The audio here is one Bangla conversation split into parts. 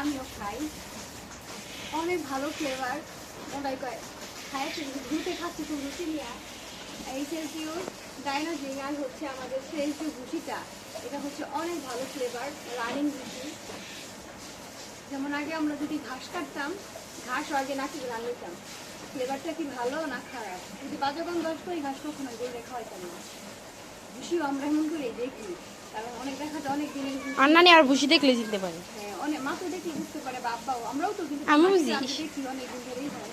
আমিও খাই। অনেক ভালো ফ্লেভার ওটাই কয় খাই ঘুরতে খাচ্ছি তো রুচি নিয়ে এই সেলসিও ডাইনোজিং আর হচ্ছে আমাদের ফ্রেশ যে ভুসিটা এটা হচ্ছে অনেক ভালো ফ্লেভার রানিং ভুসি যেমন আগে আমরা যদি ঘাস কাটতাম ঘাস আগে নাকি রান নিতাম ফ্লেভারটা কি ভালো না খারাপ? যদি বাজাগন দশ করি ঘাস কখনো গরুরে খাওয়াইতাম না। ভুসিও আমরা এমন করে দেখি। কারণ অনেক দেখাতে অনেক দিনের আর ভুসি দেখলে চিনতে পারি। হ্যাঁ, অনেক মা তো দেখলে বুঝতে পারে বা আমরাও তো কিন্তু আমি মাঝে বুঝি। মাঝে ধরেই হয়।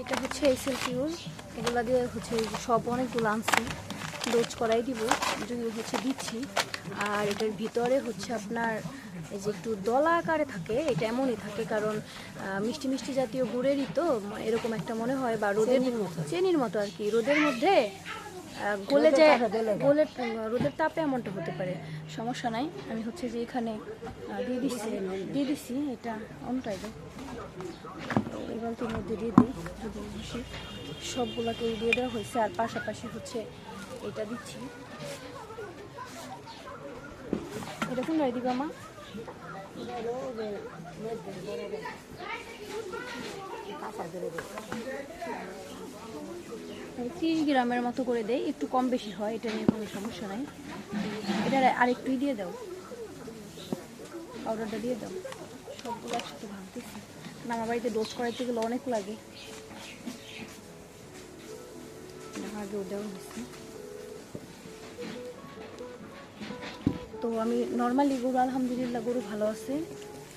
এটা হচ্ছে এসএল ফিউজ এগুলা দিয়ে হচ্ছে সব অনেকগুলো আনছি। ডোজ করাই দিব। যদি হচ্ছে দিচ্ছি। আর এটার ভিতরে হচ্ছে আপনার এই যে একটু দলা আকারে থাকে এটা এমনই থাকে কারণ মিষ্টি মিষ্টি জাতীয় গুড়েরই তো এরকম একটা মনে হয় বা রোদের চেনির মতো আর কি। রোদের মধ্যে গলে যায় গলে রোদের তাপে এমনটা হতে পারে। সমস্যা নাই। আমি হচ্ছে যে এখানে দিয়ে দিচ্ছি দিয়ে দিচ্ছি। এটা অনটাই তো এই বালতির মধ্যে দিয়ে দিই। যদি সবগুলোকে দিয়ে দেওয়া হয়েছে। আর পাশাপাশি হচ্ছে এটা দিচ্ছি। এটা কোন রায় দিবা মা? তিরিশ গ্রামের মতো করে দেয় একটু কম বেশি হয়, এটা নিয়ে কোনো সমস্যা নাই। এটা আর একটুই দিয়ে দাও। পাউডারটা দিয়ে দাও। সবগুলো একসাথে ভাবতেছি কারণ আমার বাড়িতে ডোজ করাইতে গেলে অনেক লাগে। এটা আগেও দেওয়া হয়েছে তো আমি নর্মালি গরু, আলহামদুলিল্লাহ গরু ভালো আছে।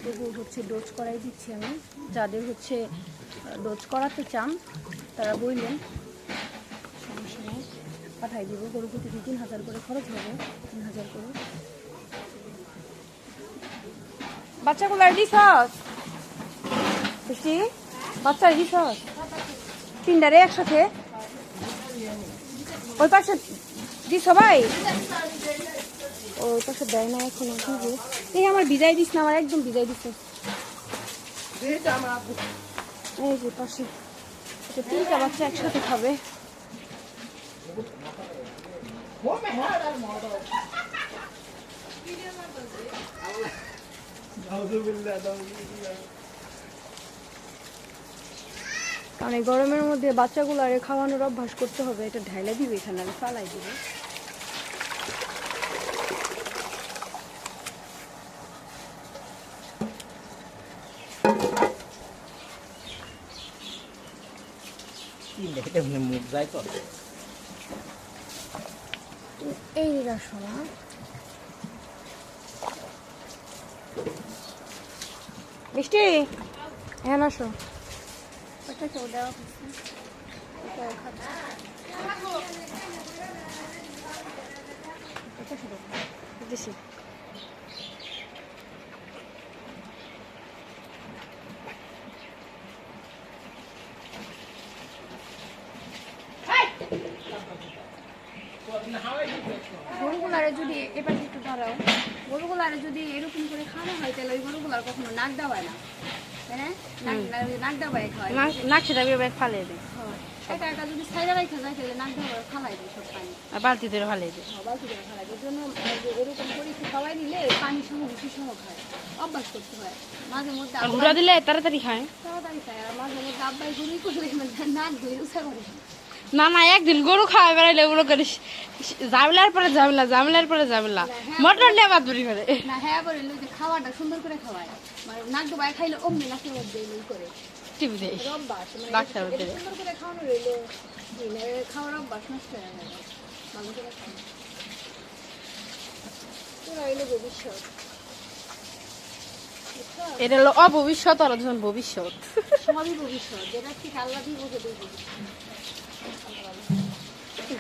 তবু হচ্ছে ডোজ করাই দিচ্ছি আমি। যাদের হচ্ছে ডোজ করাতে চান, তারা বললেন, সমস্যা পাঠাই দিব। গরু প্রতি দু তিন হাজার করে খরচ হবে। তিন হাজার করে। বাচ্চাগুলো খুশি বাচ্চা দিছস তিনটারে একসাথে? ওই পাশে ভাই? ও ওই পাশে দেয় না এখন এই আমার বিদায় দিস না, আমার একদম বিদায় দিস এই যে পাশে। তিনটা বাচ্চা একসাথে খাবে। কারণ এই গরমের মধ্যে বাচ্চাগুলো আরে খাওয়ানোর অভ্যাস করতে হবে, এটা ঢাইলা দিবে এখানে আমি ফালাই দিব। মুখ যায় তো। এই রসনা মিষ্টি হ্যাঁ আসো। দিছি। গরুগুলারে যদি এবার একটু দাঁড়াও গরুগুলারে যদি এরকম করে খাওয়ানো হয় তাহলে ওই গরুগুলার কখনো নাক দাবায় না। নাক- নাক- নাক দাবায় খাওয়ায়। নাক সেটা এবার ফালে দে একা একা যদি সাইডে রেখে যায় তাহলে নাক দাবায় ফালাই দেয় সব পানি। আর বালতি ধরে বালতি এর জন্য এরকম করে একটু খাওয়াই দিলে পানি সহ ভুসি সহ খায়। অভ্যাস করতে হয়। মাঝে মধ্যে ঘুরা দিলে তাড়াতাড়ি খায়। তাড়াতাড়ি খায়। আর মাঝে মধ্যে আব্বাই করলে মানে নাক ধরে উঠা করে। না না একদিন গরু খাওয়া বেড়াইলে ওগুলো করে জামিলার পরে জামিলা জামিলার পরে জামিলা মটন নিয়ে বাদ বেরি করে না হ্যাঁ বলে যে খাওয়াটা সুন্দর করে খাওয়ায়। মানে নাক ডোবায় খাইলে অমনি করে। টিভি দেয়। মানে ডাক্তার এটা সুন্দর করে খাওয়ানো রইলে। কি না, এর খাওয়ার অভ্যাস নষ্ট হয়ে যাবে ভালো করে খাওয়া তোরা এলো ভবিষ্যৎ। এটা হলো অভবিষ্যৎ আর ভবিষ্যৎ। সবই ভবিষ্যৎ। যেটা ঠিক আল্লাহ দিয়ে দুই ভবিষ্যৎ।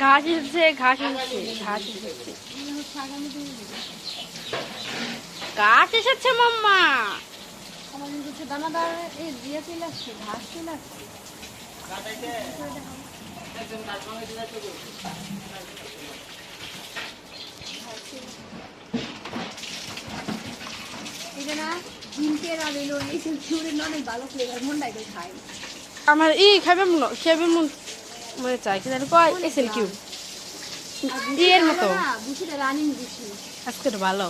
ঘাস এসেছে ঘাস এসেছে ঘাস এসেছে। ঘাস এসেছে, মাম্মা। দানাদার দিয়ে চলে আসছে ঘাস চলে আসছে আমার ই খাবে খাবে মন। মনে চাই কি জানি কয়? এসেল কিউ ইয়ের এর মতো। আজকে ভালো।